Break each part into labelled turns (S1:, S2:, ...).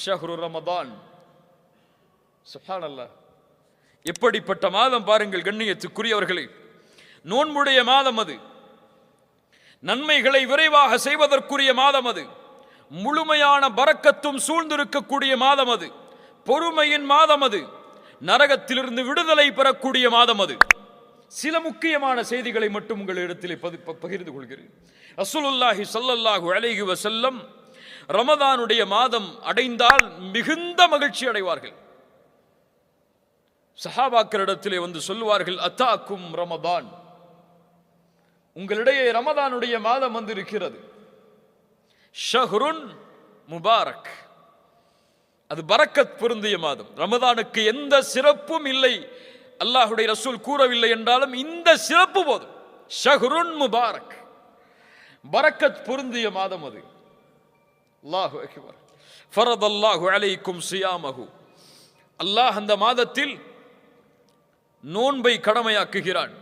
S1: ஷஹ்ரு ரமதான். சுப்ஹானல்லாஹ் எப்படிப்பட்ட மாதம் பாருங்கள் கண்ணியத்துக்குரியவர்களே. நோன்புடைய மாதம் அது. நன்மைகளை விரைவாக செய்வதற்குரிய மாதம் அது. முழுமையான பறக்கத்தும் சூழ்ந்திருக்கக்கூடிய மாதம் அது. பொறுமையின் மாதம் அது. நரகத்திலிருந்து விடுதலை பெறக்கூடிய மாதம் அது. சில முக்கியமான செய்திகளை மட்டும் உங்கள் இடத்திலே பகிர்ந்து கொள்கிறேன். அசுலுல்லாஹி சல்லல்லாஹு அலைஹி செல்லம் ரமதானுடைய மாதம் அடைந்தால் மிகுந்த மகிழ்ச்சி அடைவார்கள். சஹாபாக்கரிடத்திலே வந்து சொல்லுவார்கள் அத்தாக்கும் ரமதான். உங்களிடையே ரமதானுடைய மாதம் வந்து இருக்கிறது ஷஹ்ருன் முபாரக். அது பரக்கத் பொருந்திய மாதம். ரமதானுக்கு எந்த சிறப்பும் இல்லை. அல்லாஹுடைய ரசூல் கூறவில்லை என்றாலும் இந்த சிறப்பு போதும். ஷஹ்ருன் முபாரக். பரக்கத் பொருந்திய மாதம் அது. அல்லாஹு அக்பர். ஃபரத் அல்லாஹு அலைக்கும் சியாமஹு. அல்லாஹ் அந்த மாதத்தில் நோன்பை கடமையாக்குகிறான்.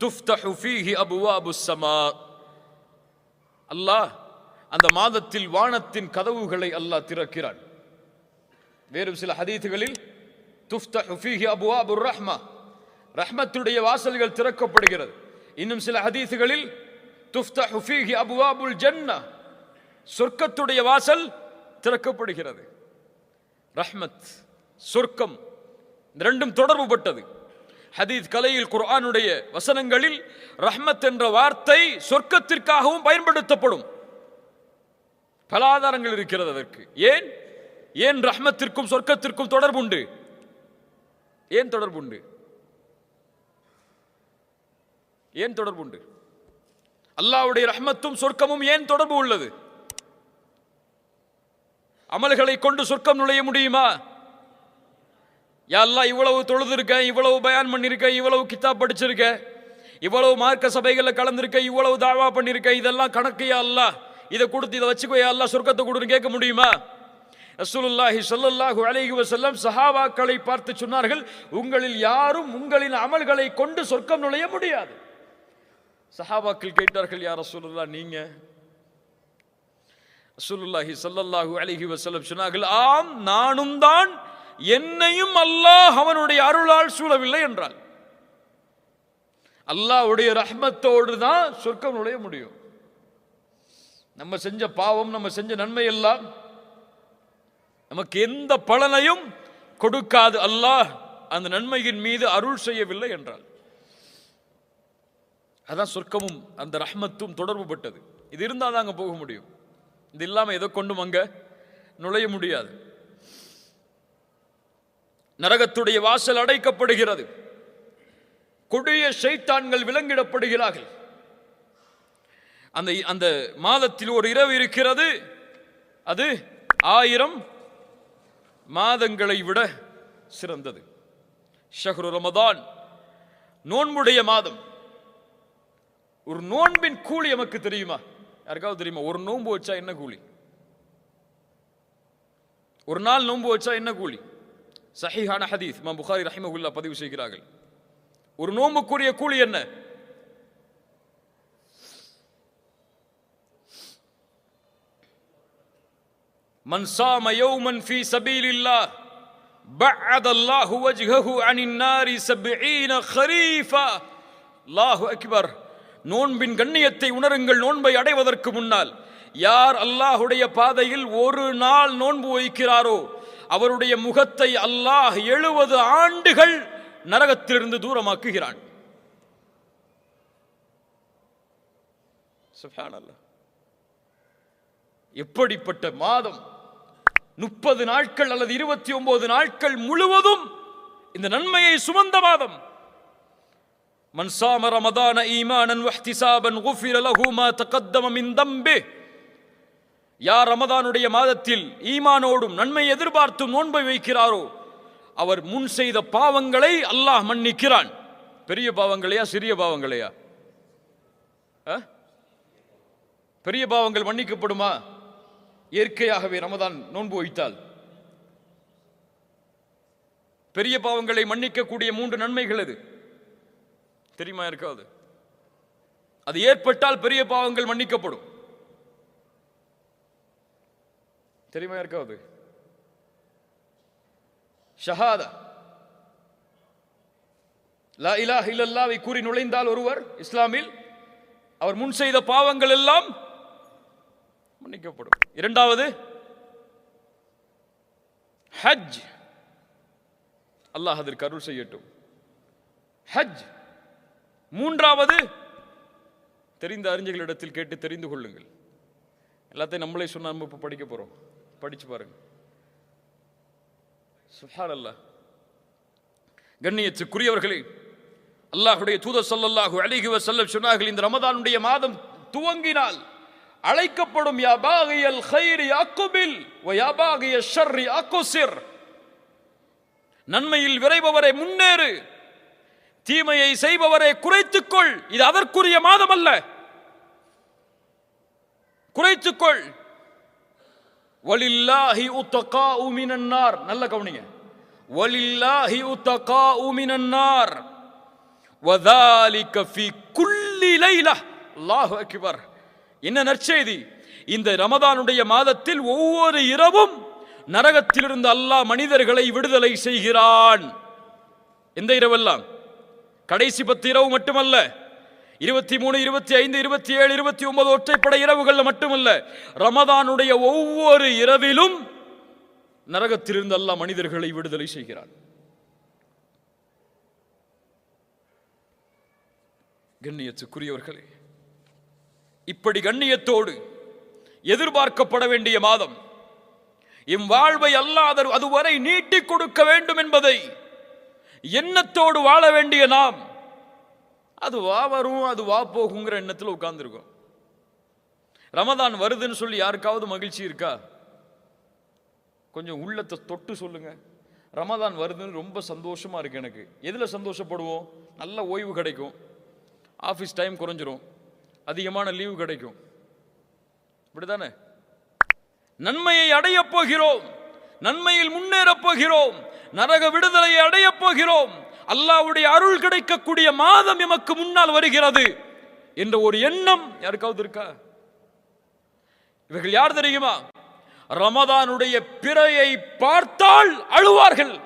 S1: துஃப்தஹு ஃபீஹி அபுவாபு சமா. அல்லாஹ் அந்த மாதத்தில் வானத்தின் கதவுகளை அல்லாஹ் திறக்கிறான். வேறு சில ஹதீத்துகளில் துஃப்தஹு ஃபீஹி அபுவாபு ரஹ்மா. ரஹ்மத்துடைய வாசல்கள் திறக்கப்படுகிறது. இன்னும் சில ஹதீத்துகளில் துஃப்தஹு ஃபீஹி அபுவாபுல் ஜன்னா. சொர்க்கத்துடைய வாசல் திறக்கப்படுகிறது. ரஹ்மத் சொர்க்கம் இந்த ரெண்டும் தொடர்புபட்டது. ஹதீத் கலையில் குர்ஆனுடைய வசனங்களில் ரஹ்மத் என்ற வார்த்தை சொர்க்கத்திற்காகவும் பயன்படுத்தப்படும். பல ஆதாரங்கள் இருக்கிறது அதற்கு. ஏன்? ஏன் ரஹ்மத்திற்கும் சொர்க்கத்திற்கும் தொடர்புண்டு? ஏன் தொடர்புண்டு? ஏன் தொடர்புண்டு? அல்லாவுடைய ரஹ்மத்தும் சொர்க்கமும் ஏன் தொடர்பு உள்ளது? அமல்களை கொண்டு சொர்க்கம் நுழைய முடியுமா? யா இவ்வளவு தொழுதுருக்கேன் இவ்வளவு பயான் பண்ணியிருக்கேன் இவ்வளவு கித்தாப் படிச்சிருக்கேன் இவ்வளவு மார்க்க சபைகளில் கலந்திருக்க இவ்வளவு தாவா பண்ணியிருக்கேன் இதெல்லாம் கணக்கு யா இதை கொடுத்து இதை வச்சுக்கோ எல்லாம் சொர்க்கத்தை கொடுன்னு கேட்க முடியுமா? ரசூலுல்லாஹி ஸல்லல்லாஹு அலைஹி வசல்லம் சஹாபாக்களை பார்த்து சொன்னார்கள் உங்களில் யாரும் உங்களின் அமல்களை கொண்டு சொர்க்கம் நுழைய முடியாது. சஹாபாக்கள் கேட்டார்கள் யார் ரசூலுல்லா நீங்கள் ரசூலுல்லாஹி ஸல்லல்லாஹு அலிஹி வஸல்லம் சொன்னார்கள் ஆம் நானும் தான் என்னையும் அல்லாஹ் அவனுடைய அருளால் சூழவில்லை என்றார். அல்லாஹ்வுடைய ரஹ்மத்தோடு தான் சொர்க்கம் நுழைய முடியும். நம்ம செஞ்ச பாவம் நம்ம செஞ்ச நன்மை எல்லாம் நமக்கு எந்த பலனையும் கொடுக்காது அல்லாஹ் அந்த நன்மையின் மீது அருள் செய்யவில்லை என்றால் அதான் சொர்க்கமும் அந்த ரஹ்மத்தும் தொடர்புபட்டது. இது இருந்தால் தான் அங்கே போக முடியும். இது இல்லாமல் எதை கொண்டும் அங்க நுழைய முடியாது. நரகத்துடைய வாசல் அடைக்கப்படுகிறது. கொடிய சைத்தான்கள் விலங்கிடப்படுகிறார்கள். அந்த அந்த மாதத்தில் ஒரு இரவு இருக்கிறது. அது ஆயிரம் மாதங்களை விட சிறந்தது. ஷஹ்ரு ரமதான் நோன்புடைய மாதம். ஒரு நோன்பின் கூலி நமக்கு தெரியுமா? யாருக்காவது தெரியுமா ஒரு நோன்பு வச்சா என்ன கூலி ஒரு நாள் நோன்பு வச்சா என்ன கூலி சஹீஹான ஹதீஸ் இமாம் புகாரி ரஹிமகுல்லா பதிவு செய்கிறார்கள் ஒரு நோன்புக்குரிய கூலி என்ன من صام يوما في سبيل الله بعد الله وجهه عن النار سبعين خريفا الله أكبر நோன்பின் கண்ணியத்தை உணருங்கள் நோன்பை அடைவதற்கு முன்னால். யார் அல்லாஹுடைய பாதையில் ஒரு நாள் நோன்பு வைக்கிறாரோ அவருடைய முகத்தை அல்லாஹ் எழுபது ஆண்டுகள் நரகத்திலிருந்து தூரமாக்குகிறான். எப்படிப்பட்ட மாதம்? முப்பது நாட்கள் அல்லது இருபத்தி ஒன்பது நாட்கள் முழுவதும் இந்த நன்மையை சுமந்த மாதம். من صام رمضان ايمانا واحتسابا غفر له ما تقدم من ذنبه யார் ரமதானுடைய மாதத்தில் ஈமானோடும் நன்மை எதிர்பார்த்தும் நோன்பை வைக்கிறாரோ அவர் முன் செய்த பாவங்களை அல்லாஹ் மன்னிக்கிறான் பெரிய பாவங்களையா சிறிய பாவங்களையா ஆ? பெரிய பாவங்கள் மன்னிக்கப்படுமா இயற்கையாகவே ரமதான் நோன்பு வைத்தால் பெரிய பாவங்களை மன்னிக்கக்கூடிய மூன்று நன்மைகள் அது தெரியுமா இருக்காது? அது ஏற்பட்டால் பெரிய பாவங்கள் மன்னிக்கப்படும். தெரியுமா இருக்காது? ஷஹாதா. லா இல்லல்லாவை கூறி நுழைந்தால் ஒருவர் இஸ்லாமில் அவர் முன் செய்த பாவங்கள் எல்லாம் மன்னிக்கப்படும். இரண்டாவது ஹஜ். அல்லாஹ் அதற்கு அருள் செய்யட்டும். ஹஜ். மூன்றாவது தெரிந்த அறிஞர்களிடத்தில் கேட்டு தெரிந்து கொள்ளுங்கள். எல்லாத்தையும் நம்மளே சொன்னால் நம்ம இப்போ படிக்க போறோம். படிச்சு பாருங்க. சுஹார் அல்லா கண்ணியத்துக்குரியவர்களே அல்லாஹுடைய தூத சொல்லல்லாஹு அலைஹி வஸல்லம் சொன்னார்கள் இந்த ரமதானுடைய மாதம் துவங்கினால் அழைக்கப்படும் யாபாகியல் ஹைரி அக்குபில் யாபாகிய ஷர்ரி அக்குசிர். நன்மையில் விரைபவரை முன்னேறு. தீமையை செய்பவரை குறைத்துக்கொள். இது அதற்குரிய மாதம் அல்ல குறைத்துக்கொள். வலில்லாஹி உத்தகா உமினன்னார் நல்ல கவனிங்க. வலில்லாஹி உத்தகா உமினன்னார் வதாலிக ஃபி குல்லி லைலா அல்லாஹு அக்பர். என்ன நற்செய்தி? இந்த ரமதானுடைய மாதத்தில் ஒவ்வொரு இரவும் நரகத்திலிருந்து அல்லாஹ் மனிதர்களை விடுதலை செய்கிறான். எந்த இரவெல்லாம்? கடைசி பத்து இரவு மட்டுமல்ல. இருபத்தி மூணு இருபத்தி ஐந்து இருபத்தி ஏழு இருபத்தி ஒன்பது ஒற்றைப்படை இரவுகளில் மட்டுமல்ல. ரமதானுடைய ஒவ்வொரு இரவிலும் நரகத்திலிருந்து அல்ல மனிதர்களை விடுதலை செய்கிறான். கண்ணியத்துக்குரியவர்களே இப்படி கண்ணியத்தோடு எதிர்பார்க்கப்பட வேண்டிய மாதம் இம் வாழ்வை அல்லாத அதுவரை நீட்டிக் கொடுக்க வேண்டும் என்பதை எண்ணத்தோடு வாழ வேண்டிய நாம். அது வா வரும் அது வா போகுங்கிற எண்ணத்தில் உட்கார்ந்துருக்கோம். ரமதான் வருதுன்னு சொல்லி யாருக்காவது மகிழ்ச்சி இருக்கா? கொஞ்சம் உள்ளத்தை தொட்டு சொல்லுங்க. ரமதான் வருதுன்னு ரொம்ப சந்தோஷமா இருக்கு எனக்கு. எதில் சந்தோஷப்படுவோம்? நல்ல ஓய்வு கிடைக்கும். ஆஃபீஸ் டைம் குறைஞ்சிரும். அதிகமான லீவு கிடைக்கும். இப்படிதானே? நன்மையை அடையப் போகிறோம். நன்மையில் முன்னேறப் போகிறோம். நரக விடுதலையை அடையப் போகிறோம். அல்லாவுடைய அருள் கிடைக்கக்கூடிய மாதம் எமக்கு முன்னால் வருகிறது. என்ற ஒரு எண்ணம் யாருக்காவது இருக்கா? இவர்கள் யார் தெரியுமா? ரமதானுடைய பிறையை பார்த்தால் அழுவார்கள்.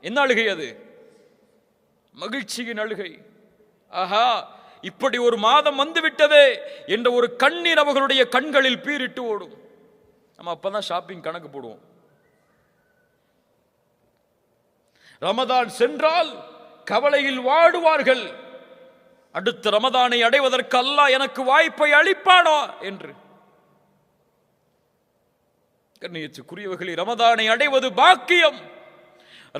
S1: என்ன அழுகை அது? மகிழ்ச்சியின் அழுகை. ஆஹா இப்படி ஒரு மாதம் வந்துவிட்டதே என்ற ஒரு கண்ணீர் அவர்களுடைய கண்களில் பீரிட்டு ஓடும். நம்ம அப்பதான் ஷாப்பிங் கணக்கு போடுவோம். ரமதான் சென்றால் கவலையில் வாடுவார்கள். அடுத்த ரமதானை அடைவதற்கு அல்லாஹ் எனக்கு வாய்ப்பை அளிப்பானா என்று. கண்ணியத்துக்குரியவர்களே ரமதானை அடைவது பாக்கியம்.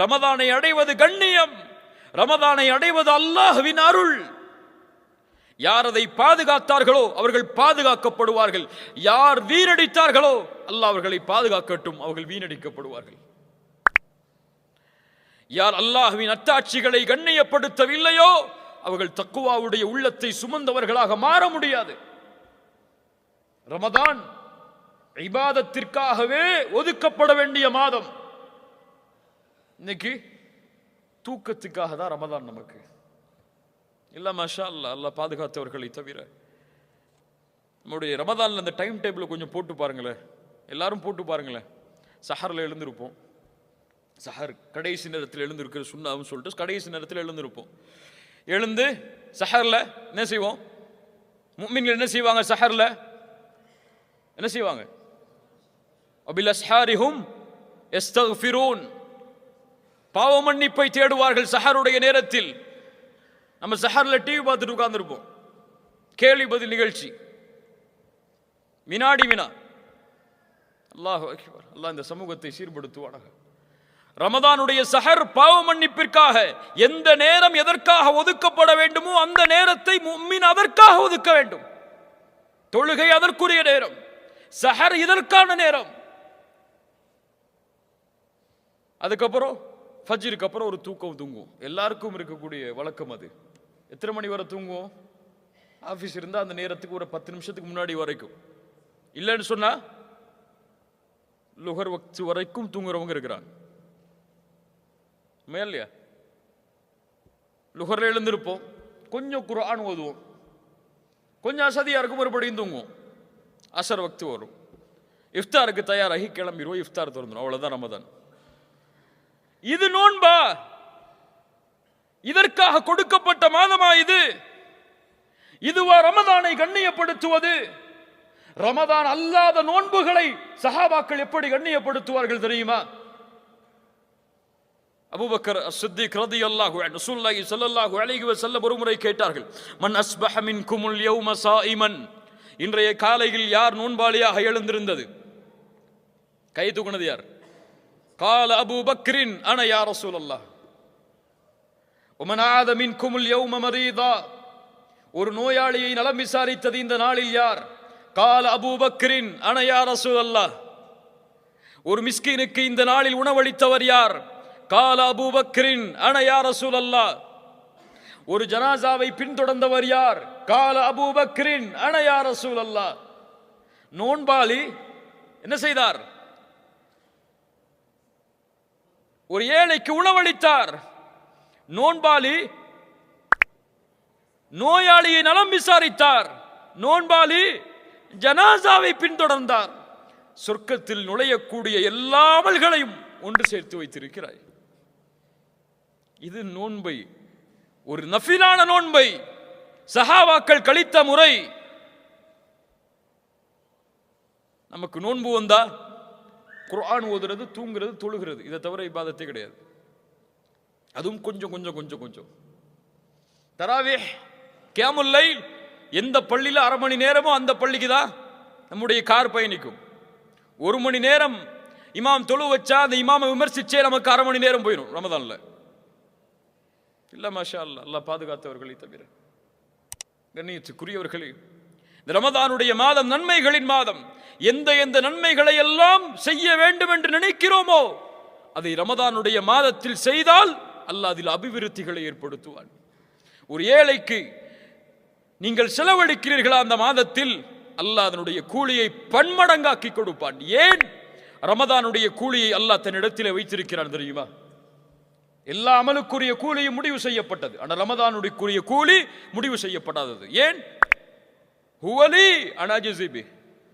S1: ரமதானை அடைவது கண்ணியம். ரமதானை அடைவது அல்லாஹுவின் அருள். யார் அதை பாதுகாத்தார்களோ அவர்கள் பாதுகாக்கப்படுவார்கள். யார் வீணடித்தார்களோ அல்லாஹ் அவர்களை பாதுகாக்கட்டும் அவர்கள் வீணடிக்கப்படுவார்கள். யார் அல்லாஹ்வின் அத்தாட்சிகளை கண்ணியப்படுத்தவில்லையோ அவர்கள் தக்குவாவுடைய உள்ளத்தை சுமந்தவர்களாக மாற முடியாது. ரமதான் இபாதத்திற்காகவே ஒதுக்கப்பட வேண்டிய மாதம். இன்னைக்கு தூக்கத்துக்காக தான் ரமதான் நமக்கு. இல்லை மஷா அல்லா அல்லாஹ் பாதுகாத்தவர்களை தவிர. நம்முடைய ரமதான்ல அந்த டைம் டேபிளை கொஞ்சம் போட்டு பாருங்களேன். எல்லாரும் போட்டு பாருங்களேன். சஹரில் எழுந்திருப்போம். சஹர் கடைசி நேரத்தில் எழுந்திருக்கிற சுண்ணாவும் சொல்லிட்டு கடைசி நேரத்தில் எழுந்திருப்போம். எழுந்து சஹரில் என்ன செய்வோம்? மும்மின்கள் என்ன செய்வாங்க சஹரில்? என்ன செய்வாங்க? அபில் அஸ்ஹாரிஹும் எஸ்தஃபிரூன். பாவ மன்னிப்பை தேடுவார்கள் சஹருடைய நேரத்தில். நம்ம சஹரில் டிவி பார்த்துட்டு உட்கார்ந்துருப்போம். கேள்வி பதில் நிகழ்ச்சி. வினாடி வினா அல்லாஹ் அல்லாஹ் இந்த சமூகத்தை சீர்படுத்துவானாக. ரமதானுடைய சஹர் பாவ மன்னிப்பிற்காக எந்த நேரம் எதற்காக ஒதுக்கப்பட வேண்டுமோ அந்த நேரத்தை மும்மின் அதற்காக ஒதுக்க வேண்டும். தொழுகை அதற்குரிய நேரம் சஹர் இதற்கான நேரம். அதுக்கப்புறம் ஃபஜ்ருக்கு அப்புறம் ஒரு தூக்கம் தூங்குவோம் எல்லாருக்கும் இருக்கக்கூடிய வழக்கம் அது. எத்தனை மணி வரை தூங்குவோம்? ஆஃபீஸ் இருந்தால் அந்த நேரத்துக்கு ஒரு பத்து நிமிஷத்துக்கு முன்னாடி வரைக்கும். இல்லைன்னு சொன்னா லுகர் வக்து வரைக்கும் தூங்குறவங்க இருக்கிறாங்க. உண்மையா இல்லையா லுகரில் எழுந்திருப்போம். கொஞ்சம் குரான் ஓதுவோம். கொஞ்சம் அசதியாக இருக்கும் மறுபடியும் தூங்குவோம். அசர் வக்து வரும். இஃப்தாருக்கு தயாராகி கிளம்பிடுவோம். இஃப்தார் திறந்துடும். அவ்வளவுதான் ரமதான். இது நோன்பா? இதற்காக கொடுக்கப்பட்ட மாதமா இது? இதுவா ரமதானை கண்ணியப்படுத்துவது? ரமதான் அல்லாத நோன்புகளை சஹாபாக்கள் எப்படி கண்ணியப்படுத்துவார்கள் தெரியுமா? அபுபக்கர் சித்திக் ரதி அல்லாஹு ரசூல்லாஹி சல்லல்லாஹு அலைஹி செல்ல ஒருமுறை கேட்டார்கள் மன் அஸ்பஹ மின்குமுல் யௌம இமன் இன்றைய காலையில் யார் நோன்பாளியாக எழுந்திருந்தது? கை தூக்குனது யார்? கால அபு பக்ரின் அன யார் ரசூல் அல்லாஹ் ஒமன் மின் குமுல் யௌம மரீதா? ஒரு நோயாளியை நலம் விசாரித்தது இந்த நாளில் யார்? கால அபு பக்ரின் அன யார் ரசூல் அல்லாஹ் ஒரு மிஸ்கினுக்கு இந்த நாளில் உணவளித்தவர் யார்? கால அபூபக்ரின் அன ரசூல் அல்லா ஒரு ஜனாசாவை பின்தொடர்ந்தவர் யார்? கால அபூபக்ரின் அன யா ரசூலல்லா நோன்பாளி என்ன செய்தார்? ஒரு ஏழைக்கு உணவளித்தார். நோன்பாளி நோயாளியை நலம் விசாரித்தார். நோன்பாளி ஜனாசாவை பின்தொடர்ந்தார். சொர்க்கத்தில் நுழையக்கூடிய எல்லா அமல்களையும் ஒன்று சேர்த்து வைத்திருக்கிறாய். இது நோன்பை. ஒரு நஃபிலான நோன்பை. சஹாவாக்கள் கழித்த முறை. நமக்கு நோன்பு வந்தா குரான் ஓதுறது தூங்குறது தொழுகிறது. இதை தவிர இப்பாதத்தே கிடையாது. அதுவும் கொஞ்சம் கொஞ்சம் கொஞ்சம் கொஞ்சம். தராவே கேமுல்லை எந்த பள்ளியில் அரை மணி நேரமோ அந்த பள்ளிக்கு தான் நம்முடைய கார் பயணிக்கும். ஒரு மணி நேரம் இமாம் தொழு வச்சா அந்த இமாமை விமர்சிச்சே நமக்கு அரை மணி நேரம் போயிடும் ரமதானில். இல்ல மாஷா அல்லா அல்லாஹ் பாதுகாத்தவர்களை தவிர. கண்ணியத்துக்குரியவர்களே இந்த ரமதானுடைய மாதம் நன்மைகளின் மாதம். எந்த எந்த நன்மைகளை எல்லாம் செய்ய வேண்டும் என்று நினைக்கிறோமோ அதை ரமதானுடைய மாதத்தில் செய்தால் அல்லாஹ் அதில் அபிவிருத்திகளை ஏற்படுத்துவான். ஒரு ஏழைக்கு நீங்கள் செலவழிக்கிறீர்களா அந்த மாதத்தில் அல்லாஹ் அதனுடைய கூலியை பன்மடங்காக்கி கொடுப்பான். ஏன்? ரமதானுடைய கூலியை அல்லாஹ் தன்னிடத்திலே வைத்திருக்கிறான் தெரியுமா? எல்லா அமலுக்குரிய கூலியும் முடிவு செய்யப்பட்டது. ஆனால் ரமதானுடைய கூலி முடிவு செய்யப்படாதது. ஏன்? ஹுவலி அனாஜிபி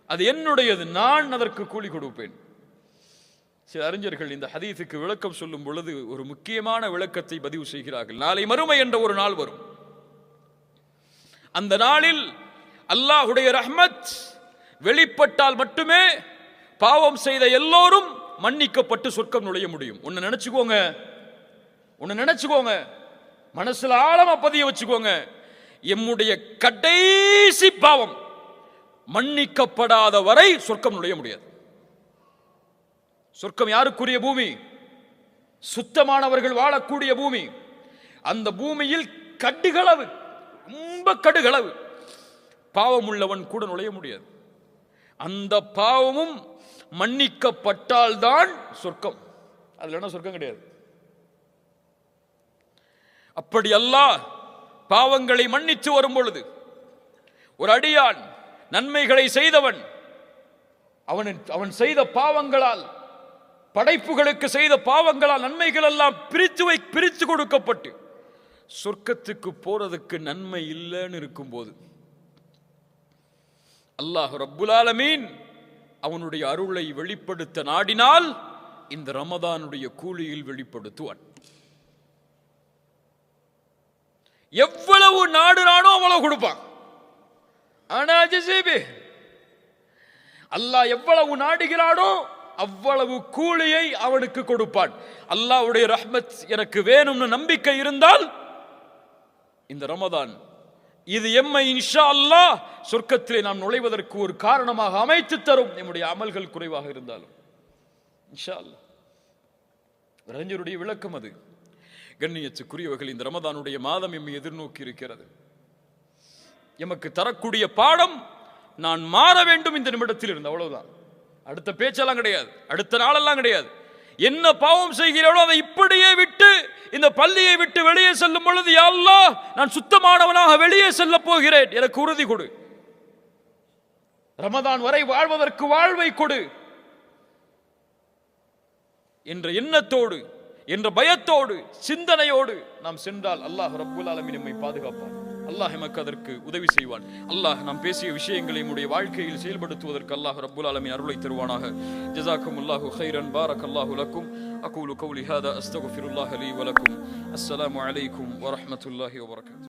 S1: அது என்னுடையது. நான் அதற்கு கூலி கொடுப்பேன். சில அறிஞர்கள் இந்த ஹதீஸுக்கு விளக்கம் சொல்லும் பொழுது ஒரு முக்கியமான விளக்கத்தை பதிவு செய்கிறார்கள். நாளை மறுமை என்ற ஒரு நாள் வரும். அந்த நாளில் அல்லாஹுடைய ரஹ்மத் வெளிப்பட்டால் மட்டுமே பாவம் செய்த எல்லோரும் மன்னிக்கப்பட்டு சொர்க்கம் நுழைய முடியும். ஒன்னு நினைச்சுக்கோங்க. ஒன்று நினைச்சுக்கோங்க. மனசில் ஆழமா பதிய வச்சுக்கோங்க. எம்முடைய கடைசி பாவம் மன்னிக்கப்படாத வரை சொர்க்கம் நுழைய முடியாது. சொர்க்கம் யாருக்குரிய பூமி? சுத்தமானவர்கள் வாழக்கூடிய பூமி. அந்த பூமியில் கடுகளவு ரொம்ப கடுகளவு. பாவம் உள்ளவன் கூட நுழைய முடியாது. அந்த பாவமும் மன்னிக்கப்பட்டால்தான் சொர்க்கம். அதுல என்ன சொர்க்கம் கிடையாது? அப்படி பாவங்களை மன்னித்து வரும் பொழுது ஒரு அடியான் நன்மைகளை செய்தவன் அவன் அவன் செய்த பாவங்களால் படைப்புகளுக்கு செய்த பாவங்களால் நன்மைகள் எல்லாம் பிரித்து வை பிரித்து கொடுக்கப்பட்டு சொர்க்கத்துக்கு போறதுக்கு நன்மை இல்லைன்னு இருக்கும்போது அல்லாஹ் ரப்புல் ஆலமீன் அவனுடைய அருளை வெளிப்படுத்த நாடினால் இந்த ரமதானுடைய கூலியில் வெளிப்படுத்துவான். எவ்வளவு நாடுறானோ அவ்வளவு கொடுப்பான். ஆனா ஜசீபி அல்லாஹ் எவ்வளவு நாடுகிறானோ அவ்வளவு கூலியை அவனுக்கு கொடுப்பான். அல்லாவுடைய ரஹ்மத் எனக்கு வேணும்னு நம்பிக்கை இருந்தால் இந்த ரமதான் இது எம்மை இன்ஷா அல்லாஹ் சொர்க்கத்திலே நாம் நுழைவதற்கு ஒரு காரணமாக அமைத்து தரும். நம்முடைய அமல்கள் குறைவாக இருந்தாலும். இன்ஷா அல்லாஹ். ரஞ்சருடைய விளக்கம் அது. கண்ணியத்துக்குரியவர்கள் இந்த ரமதானுடைய மாதம் எம்மை எதிர்நோக்கி இருக்கிறது எமக்கு தரக்கூடிய பாடம் நான் மாற வேண்டும் இந்த நிமிடத்தில் இருந்து அவ்வளவுதான். அடுத்த பேச்செல்லாம் கிடையாது அடுத்த நாளெல்லாம் கிடையாது. என்ன பாவம் செய்கிறாரோ அதை இப்படியே விட்டு இந்த பள்ளியை விட்டு வெளியே செல்லும் பொழுது யா நான் சுத்தமானவனாக வெளியே செல்ல போகிறேன் எனக்கு உறுதி கொடு. ரமதான் வரை வாழ்வதற்கு வாழ்வை கொடு. என்ற எண்ணத்தோடு என்ற பயத்தோடு சிந்தனையோடு நாம் சென்றால் அல்லாஹ் ரப்புல் ஆலமி நம்மை பாதுகாப்பார் அல்லாஹ் எமக்கு அதற்கு உதவி செய்வான். அல்லாஹ் நாம் பேசிய விஷயங்களை நம்முடைய வாழ்க்கையில் செயல்படுத்துவதற்கு அல்லாஹ் ரப்புல் ஆலமின் அருளை தருவானாக. ஜசாக்கும் அல்லாஹு ஹைரன் பாரக் அல்லாஹு லக்கும். அகூலு கௌலி ஹாதா அஸ்தகுஃபிருல்லாஹ் அலி வலக்கும் அஸ்ஸலாமு அலைக்கும் வரஹமத்துல்லாஹி வபரகாத்து